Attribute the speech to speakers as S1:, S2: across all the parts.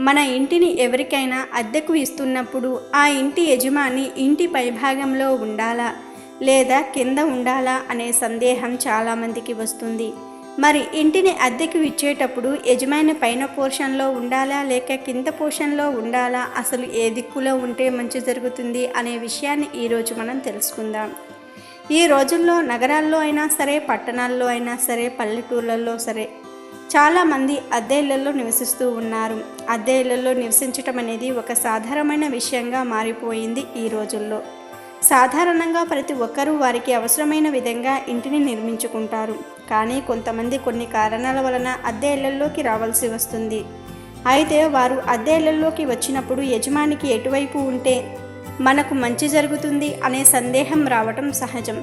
S1: మన ఇంటిని ఎవరికైనా అద్దెకు ఇస్తున్నప్పుడు ఆ ఇంటి యజమాని ఇంటి పైభాగంలో ఉండాలా? లేదా కింద ఉండాలా? అనే సందేహం చాలామందికి వస్తుంది. మరి ఇంటిని అద్దెకు ఇచ్చేటప్పుడు యజమాని పైన పోర్షన్లో ఉండాలా? లేక కింద పోర్షన్లో ఉండాలా? అసలు ఏ దిక్కులో ఉంటే మంచి జరుగుతుంది? అనే విషయాన్ని ఈరోజు మనం తెలుసుకుందాం. ఈ రోజుల్లో నగరాల్లో అయినా సరే పట్టణాల్లో అయినా సరే పల్లెటూర్లలో సరే చాలామంది అద్దె ఇళ్ళలో నివసిస్తూ ఉన్నారు. అద్దె ఇళ్ళలో నివసించటం అనేది ఒక సాధారణమైన విషయంగా మారిపోయింది ఈ రోజుల్లో. సాధారణంగా ప్రతి ఒక్కరూ వారికి అవసరమైన విధంగా ఇంటిని నిర్మించుకుంటారు. కానీ కొంతమంది కొన్ని కారణాల వలన అద్దె ఇళ్ళలోకి రావాల్సి వస్తుంది. అయితే వారు అద్దె ఇళ్ళలోకి వచ్చినప్పుడు యజమానికి ఎటువైపు ఉంటే మనకు మంచి జరుగుతుంది అనే సందేహం రావటం సహజం.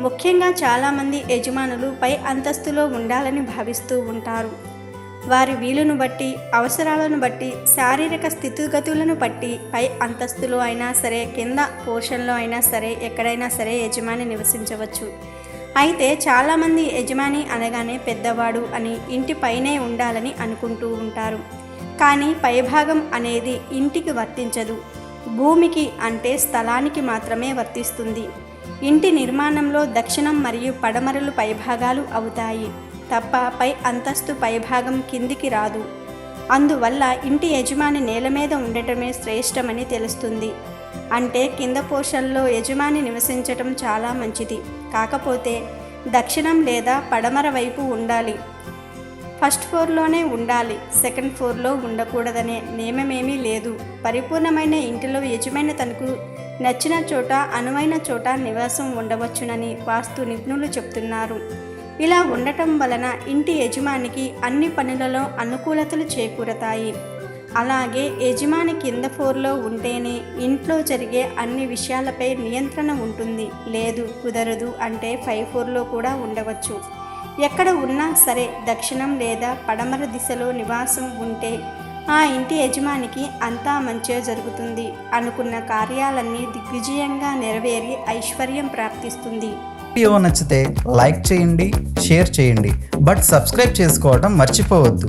S1: ముఖ్యంగా చాలామంది యజమానులు పై అంతస్తులో ఉండాలని భావిస్తూ ఉంటారు. వారి వీలును బట్టి అవసరాలను బట్టి శారీరక స్థితిగతులను బట్టి పై అంతస్తులో అయినా సరే కింద పోర్షన్లో అయినా సరే ఎక్కడైనా సరే యజమాని నివసించవచ్చు. అయితే చాలామంది యజమాని అనగానే పెద్దవాడు అని ఇంటి పైనే ఉండాలని అనుకుంటూ ఉంటారు. కానీ పైభాగం అనేది ఇంటికి వర్తించదు. భూమికి అంటే స్థలానికి మాత్రమే వర్తిస్తుంది. ఇంటి నిర్మాణంలో దక్షిణం మరియు పడమరలు పైభాగాలు అవుతాయి. తప్ప పై అంతస్తు పైభాగం కిందికి రాదు. అందువల్ల ఇంటి యజమాని నేల మీద ఉండటమే శ్రేష్టమని తెలుస్తుంది. అంటే కింద పోర్షన్లో యజమాని నివసించటం చాలా మంచిది. కాకపోతే దక్షిణం లేదా పడమర వైపు ఉండాలి. ఫస్ట్ ఫ్లోర్లోనే ఉండాలి. సెకండ్ ఫ్లోర్లో ఉండకూడదనే నియమమేమీ లేదు. పరిపూర్ణమైన ఇంటిలో యజమాని తనకు నచ్చిన చోట అనువైన చోట నివాసం ఉండవచ్చునని వాస్తు నిపుణులు చెప్తున్నారు. ఇలా ఉండటం వలన ఇంటి యజమానికి అన్ని పనులలో అనుకూలతలు చేకూరతాయి. అలాగే యజమాని కింద ఫోర్లో ఉంటేనే ఇంట్లో జరిగే అన్ని విషయాలపై నియంత్రణ ఉంటుంది. లేదు కుదరదు అంటే ఫైవ్ ఫోర్లో కూడా ఉండవచ్చు. ఎక్కడ ఉన్నా సరే దక్షిణం లేదా పడమర దిశలో నివాసం ఉంటే ఆ ఇంటి యజమానికి అంతా మంచిగా జరుగుతుంది. అనుకున్న కార్యాలన్నీ దిగ్విజయంగా నెరవేరి ఐశ్వర్యం ప్రాప్తిస్తుంది.
S2: వీడియో నచ్చితే లైక్ చేయండి షేర్ చేయండి. బట్ సబ్స్క్రైబ్ చేసుకోవడం మర్చిపోవద్దు.